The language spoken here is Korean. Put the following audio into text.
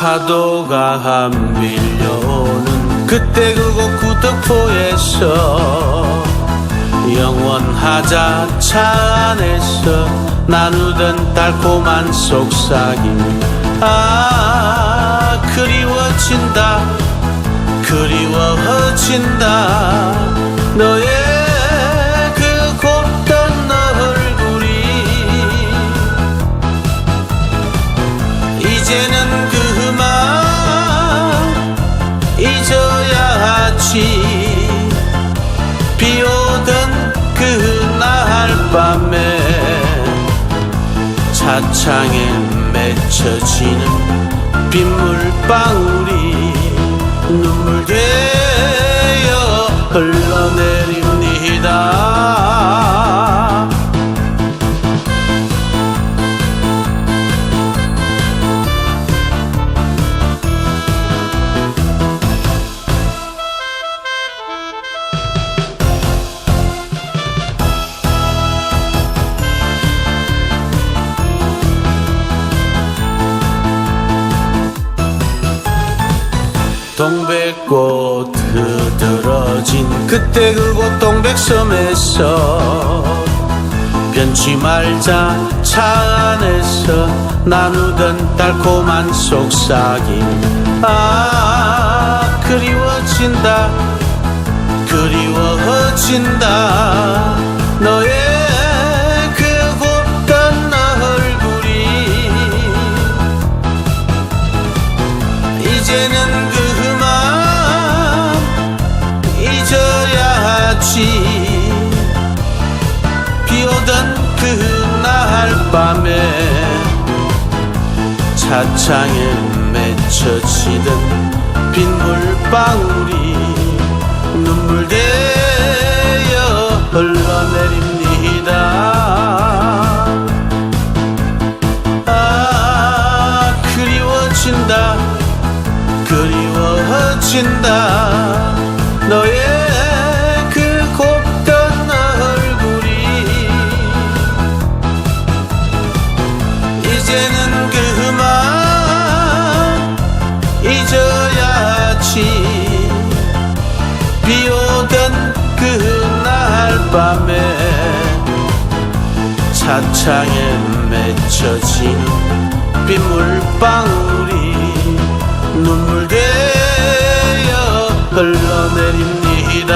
파도가 밀려오는 그때 그곳 구덕포에서 영원하자 차 안에서 나누던 달콤한 속삭임. 아 그리워진다 그리워진다. 너의 잊어야 하지 비오던 그날 밤에 차창에 맺혀지는 빗물방울이 눈물 되 동백꽃 흐드러진 그때 그곳 동백섬에서 변치 말자 차 안에서 나누던 달콤한 속삭임 아 그리워진다 그리워진다. 너의 그 이제는 그 그날 밤에 차창에 맺혀지던 빗물방울이 눈물 되어 흘러내립니다. 아 그리워진다 그리워진다. 너의 밤에 차창에 맺혀지는 빗물방울이 눈물 되어 흘러내립니다